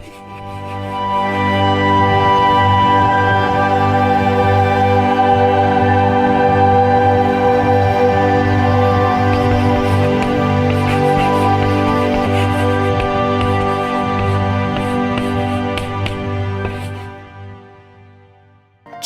Thank you.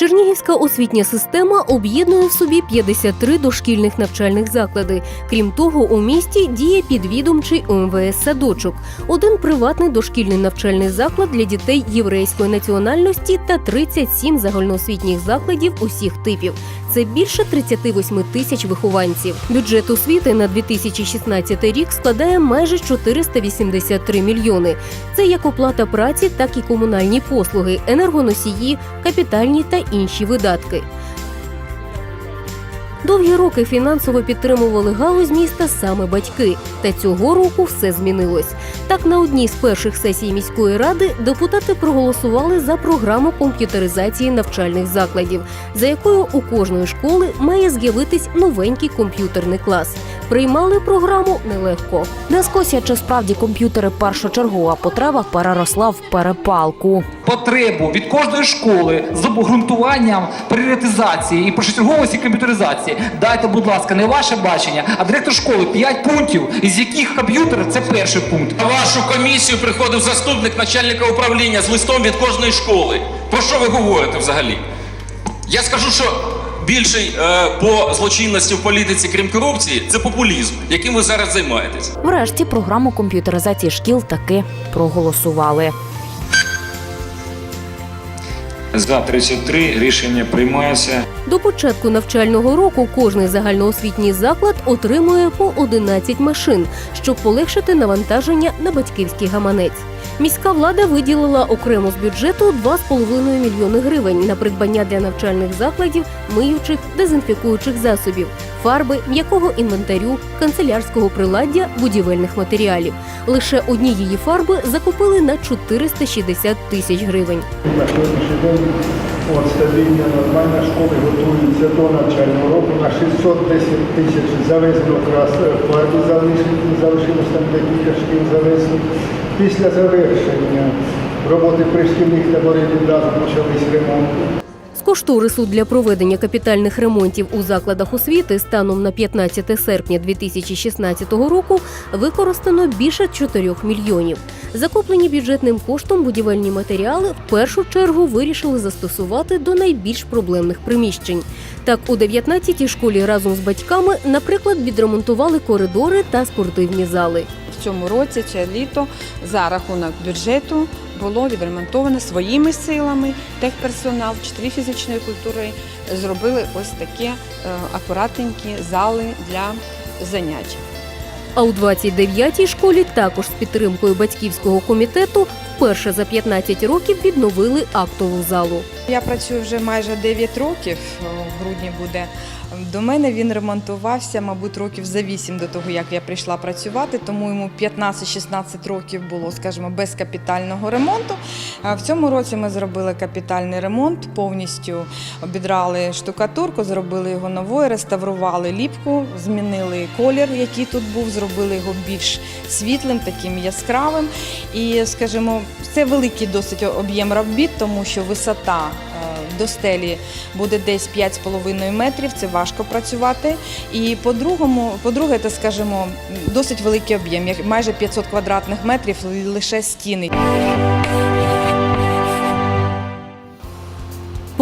Чернігівська освітня система об'єднує в собі 53 дошкільних навчальних заклади. Крім того, у місті діє підвідомчий ОМВС садочок, один приватний дошкільний навчальний заклад для дітей єврейської національності та 37 загальноосвітніх закладів усіх типів. Це більше 38 тисяч вихованців. Бюджет освіти на 2016 рік складає майже 483 мільйони. Це як оплата праці, так і комунальні послуги, енергоносії, капітальні та інші видатки. Довгі роки фінансово підтримували галузь міста саме батьки. Та цього року все змінилось. Так, на одній з перших сесій міської ради депутати проголосували за програму комп'ютеризації навчальних закладів, за якою у кожної школи має з'явитись новенький комп'ютерний клас. Приймали програму нелегко. Дискусія, чи справді комп'ютери першочергова потреба переросла в перепалку. потребу від кожної школи з обґрунтуванням пріоритизації і першочерговості комп'ютеризації. Дайте, будь ласка, не ваше бачення, а директор школи 5 пунктів, із яких комп'ютер це перший пункт. На вашу комісію приходив заступник начальника управління з листом від кожної школи. Про що ви говорите взагалі? Я скажу, що більший е, по злочинності в політиці, крім корупції, це популізм, яким ви зараз займаєтесь. Врешті програму комп'ютеризації шкіл таки проголосували. За 33 рішення приймається. До початку навчального року кожний загальноосвітній заклад отримує по 11 машин, щоб полегшити навантаження на батьківський гаманець. Міська влада виділила окремо з бюджету 2,5 мільйони гривень на придбання для навчальних закладів миючих дезінфікуючих засобів, фарби, м'якого інвентарю, канцелярського приладдя, будівельних матеріалів. Лише однієї фарби закупили на 460 тисяч гривень. На сьогоднішній день от, стабільно, нормально школи готуються до навчального року. На 610 тисяч завезено якраз фарби залишилось, залишилось там декілька шкіл завезли. Після завершення роботи пришкільних таборів відразу почались ремонти. З кошторису для проведення капітальних ремонтів у закладах освіти станом на 15 серпня 2016 року використано більше 4 мільйонів. Закуплені бюджетним коштом будівельні матеріали в першу чергу вирішили застосувати до найбільш проблемних приміщень. Так, у 19-й школі разом з батьками, наприклад, відремонтували коридори та спортивні зали. В цьому році це літо за рахунок бюджету було відремонтовано своїми силами. Техперсонал, вчителі фізичної культури зробили ось такі е, акуратненькі зали для занять. А у 29-й школі також з підтримкою батьківського комітету вперше за 15 років відновили актову залу. Я працюю вже майже 9 років, в грудні буде. До мене він ремонтувався, мабуть, років за 8 до того, як я прийшла працювати, тому йому 15-16 років було, скажімо, без капітального ремонту. В цьому році ми зробили капітальний ремонт, повністю обідрали штукатурку, зробили його новою, реставрували ліпку, змінили колір, який тут був, зробили його більш світлим, таким яскравим. І, скажімо, це великий досить об'єм робіт, тому що висота до стелі буде десь 5,5 метрів. Це важко працювати. І по-другому, по-друге, це, скажімо, досить великий об'єм, майже 500 квадратних метрів лише стіни.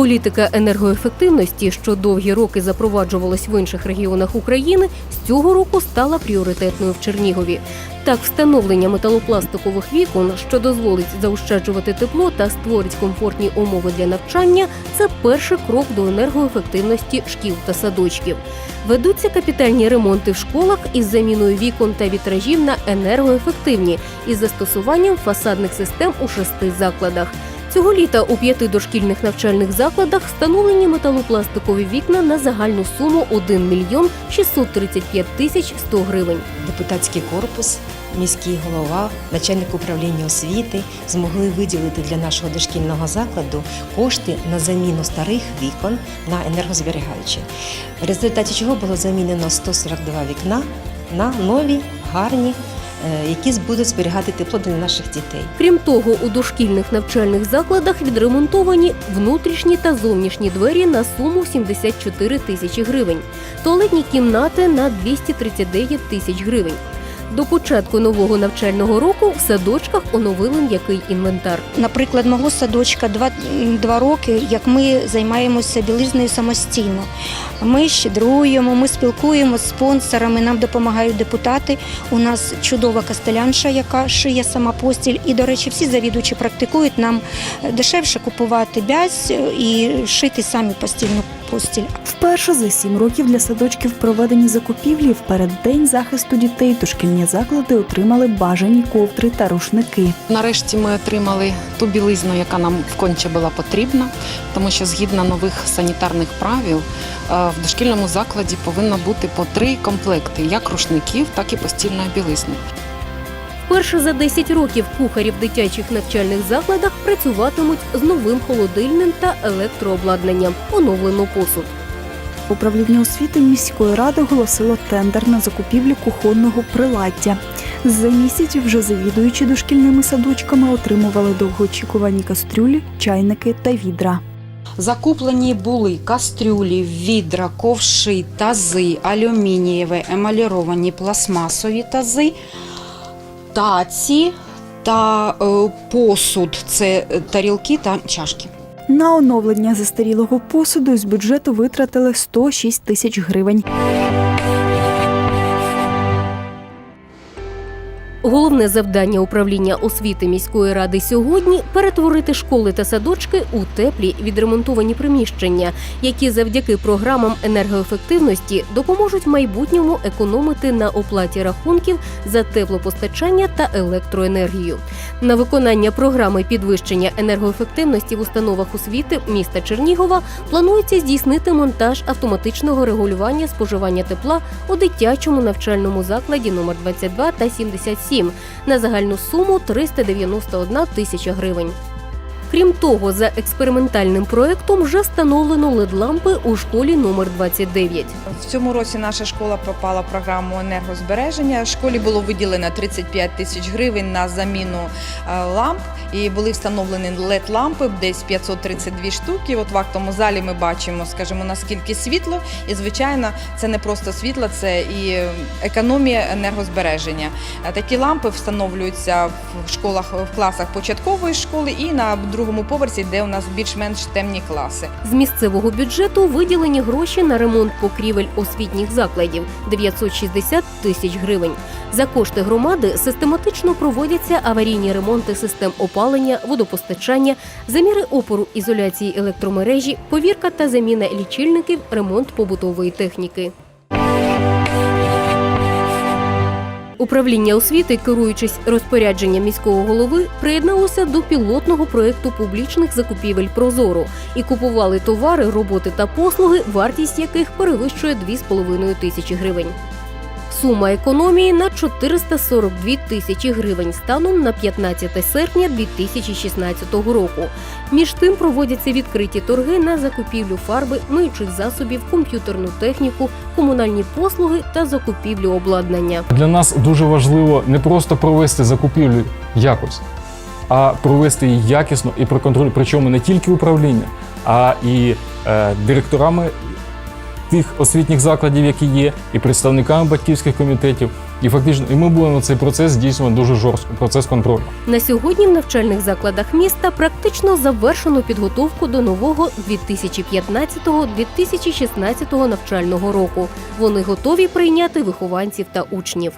Політика енергоефективності, що довгі роки запроваджувалась в інших регіонах України, з цього року стала пріоритетною в Чернігові. Так, встановлення металопластикових вікон, що дозволить заощаджувати тепло та створить комфортні умови для навчання, це перший крок до енергоефективності шкіл та садочків. Ведуться капітальні ремонти в школах із заміною вікон та вітражів на енергоефективні із застосуванням фасадних систем у шести закладах. Цього літа у п'яти дошкільних навчальних закладах встановлені металопластикові вікна на загальну суму 1 мільйон 635 тисяч 100 гривень. депутатський корпус, міський голова, начальник управління освіти змогли виділити для нашого дошкільного закладу кошти на заміну старих вікон на енергозберігаючі. В результаті чого було замінено 142 вікна на нові, гарні які будуть зберігати тепло для наших дітей. Крім того, у дошкільних навчальних закладах відремонтовані внутрішні та зовнішні двері на суму 74 тисячі гривень, туалетні кімнати на 239 тисяч гривень. До початку нового навчального року в садочках оновили м'який інвентар. Наприклад, мого садочка два, два роки, як ми займаємося білизнею самостійно. Ми щедруємо, ми спілкуємося з спонсорами, нам допомагають депутати. У нас чудова кастелянша, яка шиє сама постіль. І, до речі, всі завідувачі практикують нам дешевше купувати бязь і шити самі постільну постіль. Вперше за сім років для садочків проведені закупівлі. В переддень захисту дітей дошкільні заклади отримали бажані ковдри та рушники. Нарешті ми отримали ту білизну, яка нам вконче була потрібна, тому що згідно нових санітарних правил е, в дошкільному закладі повинно бути по три комплекти як рушників, так і постільної білизни. Вперше за 10 років кухарі в дитячих навчальних закладах працюватимуть з новим холодильним та електрообладнанням. Оновлено посуд. Управління освіти міської ради оголосило тендер на закупівлю кухонного приладдя. За місяць вже завідуючі дошкільними садочками отримували довгоочікувані кастрюлі, чайники та відра. Закуплені були кастрюлі, відра, ковши, тази, алюмінієві, емаліровані пластмасові тази, таці та е, посуд це е, тарілки та чашки. На оновлення застарілого посуду з бюджету витратили 106 тисяч гривень. Головне завдання управління освіти міської ради сьогодні перетворити школи та садочки у теплі відремонтовані приміщення, які завдяки програмам енергоефективності допоможуть в майбутньому економити на оплаті рахунків за теплопостачання та електроенергію. На виконання програми підвищення енергоефективності в установах освіти міста Чернігова планується здійснити монтаж автоматичного регулювання споживання тепла у дитячому навчальному закладі номер 22 та 77 на загальну суму 391 тисяча гривень. Крім того, за експериментальним проектом вже встановлено лед-лампи у школі номер 29. В цьому році наша школа попала в програму енергозбереження. Школі було виділено 35 тисяч гривень на заміну е, ламп, і були встановлені led лампи десь 532 штуки. От в актовому залі ми бачимо, скажімо, наскільки світло, і звичайно, це не просто світло, це і економія енергозбереження. Такі лампи встановлюються в школах в класах початкової школи і на другому поверсі, де у нас більш-менш темні класи. З місцевого бюджету виділені гроші на ремонт покрівель освітніх закладів 960 тисяч гривень. За кошти громади систематично проводяться аварійні ремонти систем опалення, водопостачання, заміри опору ізоляції електромережі, повірка та заміна лічильників, ремонт побутової техніки. Управління освіти, керуючись розпорядженням міського голови, приєдналося до пілотного проєкту публічних закупівель Прозоро і купували товари, роботи та послуги, вартість яких перевищує 2,5 тисячі гривень. Сума економії на 442 тисячі гривень станом на 15 серпня 2016 року. Між тим проводяться відкриті торги на закупівлю фарби, миючих засобів, комп'ютерну техніку, комунальні послуги та закупівлю обладнання. Для нас дуже важливо не просто провести закупівлю якось, а провести її якісно і проконтролювати, причому не тільки управління, а і е, директорами тих освітніх закладів, які є, і представниками батьківських комітетів. І фактично, і ми будемо цей процес здійснювати дуже жорстко, процес контролю. На сьогодні в навчальних закладах міста практично завершено підготовку до нового 2015-2016 навчального року. Вони готові прийняти вихованців та учнів.